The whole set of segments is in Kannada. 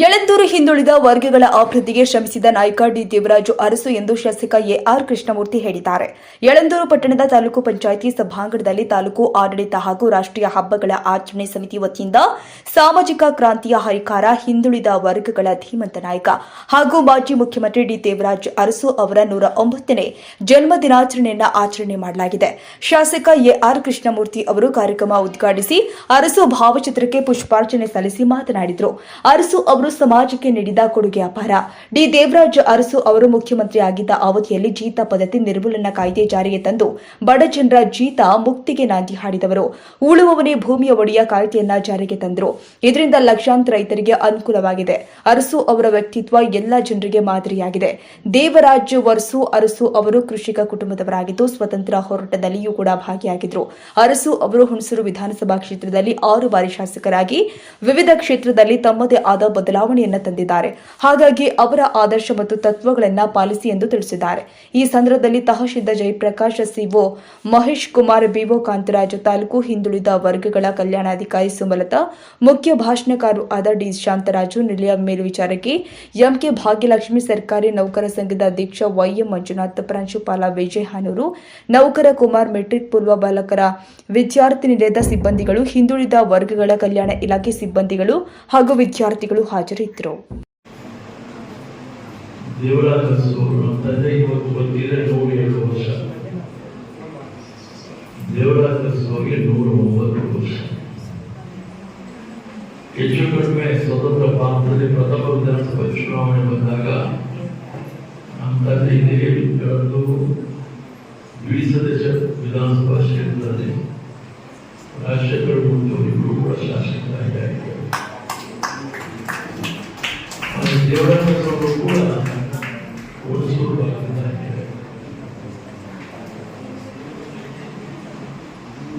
ಯಳಂದೂರು ಹಿಂದುಳಿದ ವರ್ಗಗಳ ಅಭಿವೃದ್ಧಿಗೆ ಶ್ರಮಿಸಿದ ನಾಯಕ ಡಿ ದೇವರಾಜು ಅರಸು ಎಂದು ಶಾಸಕ ಎಆರ್ ಕೃಷ್ಣಮೂರ್ತಿ ಹೇಳಿದ್ದಾರೆ. ಯಳಂದೂರು ಪಟ್ಟಣದ ತಾಲೂಕು ಪಂಚಾಯಿತಿ ಸಭಾಂಗಣದಲ್ಲಿ ತಾಲೂಕು ಆಡಳಿತ ಹಾಗೂ ರಾಷ್ಟ್ರೀಯ ಹಬ್ಬಗಳ ಆಚರಣೆ ಸಮಿತಿ ವತಿಯಿಂದ ಸಾಮಾಜಿಕ ಕ್ರಾಂತಿಯ ಹರಿಕಾರ ಹಿಂದುಳಿದ ವರ್ಗಗಳ ಧೀಮಂತ ನಾಯಕ ಹಾಗೂ ಮಾಜಿ ಮುಖ್ಯಮಂತ್ರಿ ಡಿ ದೇವರಾಜು ಅರಸು ಅವರ ನೂರ ಒಂಬತ್ತನೇ ಜನ್ಮ ದಿನಾಚರಣೆಯನ್ನು ಆಚರಣೆ ಮಾಡಲಾಗಿದೆ. ಶಾಸಕ ಎಆರ್ ಕೃಷ್ಣಮೂರ್ತಿ ಅವರು ಕಾರ್ಯಕ್ರಮ ಉದ್ಘಾಟಿಸಿ ಅರಸು ಭಾವಚಿತ್ರಕ್ಕೆ ಪುಷ್ಪಾರ್ಚನೆ ಸಲ್ಲಿಸಿ ಮಾತನಾಡಿದರು. ಅರಸು ಅವರು ಸಮಾಜಕ್ಕೆ ನೀಡಿದ ಕೊಡುಗೆ ಅಪಾರ. ಡಿ. ದೇವರಾಜ್ ಅರಸು ಅವರು ಮುಖ್ಯಮಂತ್ರಿಯಾಗಿದ್ದ ಅವಧಿಯಲ್ಲಿ ಜೀತ ಪದ್ಧತಿ ನಿರ್ಮೂಲನಾ ಕಾಯ್ದೆ ಜಾರಿಗೆ ತಂದು ಬಡ ಜನರ ಜೀತ ಮುಕ್ತಿಗೆ ನಾಂದಿ ಹಾಡಿದವರು. ಉಳುವವನೇ ಭೂಮಿಯ ಒಡೆಯ ಕಾಯ್ದೆಯನ್ನ ಜಾರಿಗೆ ತಂದರು. ಇದರಿಂದ ಲಕ್ಷಾಂತರ ರೈತರಿಗೆ ಅನುಕೂಲವಾಗಿದೆ. ಅರಸು ಅವರ ವ್ಯಕ್ತಿತ್ವ ಎಲ್ಲ ಜನರಿಗೆ ಮಾದರಿಯಾಗಿದೆ. ದೇವರಾಜ್ ವರ್ಸು ಅರಸು ಅವರು ಕೃಷಿಕ ಕುಟುಂಬದವರಾಗಿದ್ದು ಸ್ವತಂತ್ರ ಹೋರಾಟದಲ್ಲಿಯೂ ಕೂಡ ಭಾಗಿಯಾಗಿದ್ದರು ಅರಸು ಅವರು ಹುಣಸೂರು ವಿಧಾನಸಭಾ ಕ್ಷೇತ್ರದಲ್ಲಿ ಆರು ಬಾರಿ ಶಾಸಕರಾಗಿ ವಿವಿಧ ಕ್ಷೇತ್ರದಲ್ಲಿ ತಮ್ಮದೇ ಆದ ಬದಲಾವಣೆಯನ್ನ ತಂದಿದ್ದಾರೆ. ಹಾಗಾಗಿ ಅವರ ಆದರ್ಶ ಮತ್ತು ತತ್ವಗಳನ್ನ ಪಾಲಿಸಿ ಎಂದು ತಿಳಿಸಿದ್ದಾರೆ. ಈ ಸಂದರ್ಭದಲ್ಲಿ ತಹಶೀಲ್ದಾರ್ ಜಯಪ್ರಕಾಶ್, ಸಿಒ ಮಹೇಶ್ ಕುಮಾರ್, ಬಿಒ ಕಾಂತರಾಜು ತಾಲೂಕು ಹಿಂದುಳಿದ ವರ್ಗಗಳ ಕಲ್ಯಾಣಾಧಿಕಾರಿ ಸುಮಲತಾ, ಮುಖ್ಯ ಭಾಷಣಕಾರರು ಆದ ಡಿ ಶಾಂತರಾಜು, ನಿಲಯ ಮೇಲ್ವಿಚಾರಕಿ ಎಂಕೆ ಭಾಗ್ಯಲಕ್ಷ್ಮಿ, ಸರ್ಕಾರಿ ನೌಕರ ಸಂಘದ ಅಧ್ಯಕ್ಷ ವೈಎಂ ಮಂಜುನಾಥ್, ಪ್ರಾಂಶುಪಾಲ ವಿಜಯ ಹಾನೂರು, ನೌಕರ ಕುಮಾರ್, ಮೆಟ್ರಿಕ್ ಪೂರ್ವ ಬಾಲಕರ ವಿದ್ಯಾರ್ಥಿ ನಿಲಯದ ಸಿಬ್ಬಂದಿಗಳು, ಹಿಂದುಳಿದ ವರ್ಗಗಳ ಕಲ್ಯಾಣ ಇಲಾಖೆ ಸಿಬ್ಬಂದಿಗಳು ಹಾಗೂ ವಿದ್ಯಾರ್ಥಿಗಳು ದೇವರಾಜ ನಮ್ಮ ತಂದೆ ಇವತ್ತು ಬಂದಿದ್ರೆ ನೂರ ಎರಡು ವರ್ಷ ದೇವರಾಜ ಅವರಿಗೆ ನೂರ ಒಂಬತ್ತು ವರ್ಷ ಹೆಚ್ಚು ಕಡಿಮೆ ಸ್ವತಂತ್ರ ಭಾರತದಲ್ಲಿ ಪ್ರಥಮ ವಿಧಾನಸಭಾ ಚುನಾವಣೆ ಬಂದಾಗ ನಮ್ಮ ತಂದೆ ಇದೇ ಬೆಳೆದು ಇಡೀ ಸದಸ್ಯ ವಿಧಾನಸಭಾ ಕ್ಷೇತ್ರದಲ್ಲಿ ರಾಜಶೇಖರ ಮೂರ್ತಿ ಅವರಿಬ್ಬರು ಕೂಡ ಶಾಸಕರಾಗಿ ಆಗಿದ್ದಾರೆ ಆದರೆ ದೇವರಾಜ ಅವರು ಕೂಡ ಹುಣಸೂರು ಭಾಗದಿಂದ ಆಗಿದ್ದಾರೆ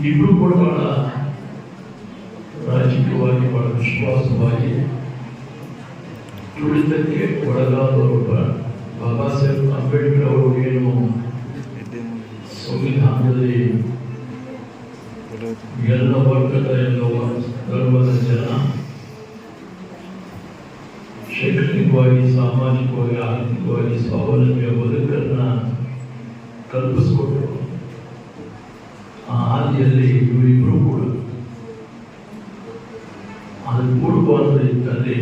ಇಬ್ರು ಕೂಡ ಬಹಳ ರಾಜಕೀಯವಾಗಿ ಬಹಳ ವಿಶ್ವಾಸವಾಗಿ ತುಳಿತಕ್ಕೆ ಒಳಗಾದವರೊಬ್ಬ ಬಾಬಾ ಸಾಹೇಬ್ ಅಂಬೇಡ್ಕರ್ ಅವರು ಏನು ಸಂವಿಧಾನದಲ್ಲಿ ಎಲ್ಲ ವರ್ಗದ ಎಲ್ಲ ಧರ್ಮದ ಜನ ಶೈಕ್ಷಣಿಕವಾಗಿ ಸಾಮಾಜಿಕವಾಗಿ ಆರ್ಥಿಕವಾಗಿ ಸ್ವಾವಲಂಬಿಯ ಬದುಕನ್ನ ಕಲ್ಪಿಸಿಕೊಟ್ರು. ಆ ಹಾದಿಯಲ್ಲಿ ಇವರಿಬ್ಬರು ಕೂಡ ಅದು ಪೂರ್ವವಾದ ಇದ್ದಲ್ಲಿ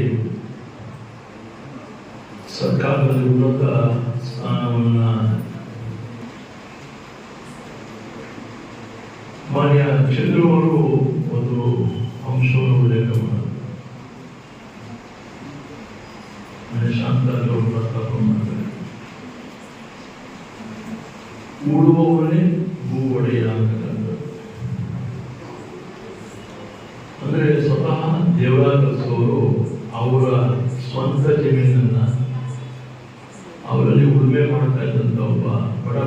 ಸರ್ಕಾರದಲ್ಲಿ ಉನ್ನತ ಸ್ಥಾನವನ್ನು ಮಾನ್ಯ ಚಂದ್ರವರು ಒಂದು ಅಂಶವನ್ನು ಉಲ್ಲೇಖ ಮೂಡುವವನೇ ಮೂವಡೆಯಾಗದಂತ ಅಂದರೆ ಸ್ವತಃ ದೇವರಾಗಲಿಸುವವರು ಅವರ ಸ್ವಂತ ಜಮೀನನ್ನು ಅವರಲ್ಲಿ ಉಳುಮೆ ಮಾಡ್ತಾ ಇದ್ದಂಥ ಒಬ್ಬ ಬಡ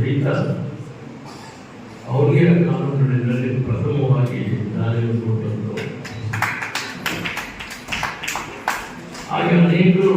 ರೈತ, ಅವ್ರಿಗೆ ಕಾನೂನುಗಳಲ್ಲಿ ಪ್ರಥಮವಾಗಿ ದಾರಿಯನ್ನು ಕೊಟ್ಟಂತ ಹಾಗೆ ಅನೇಕರು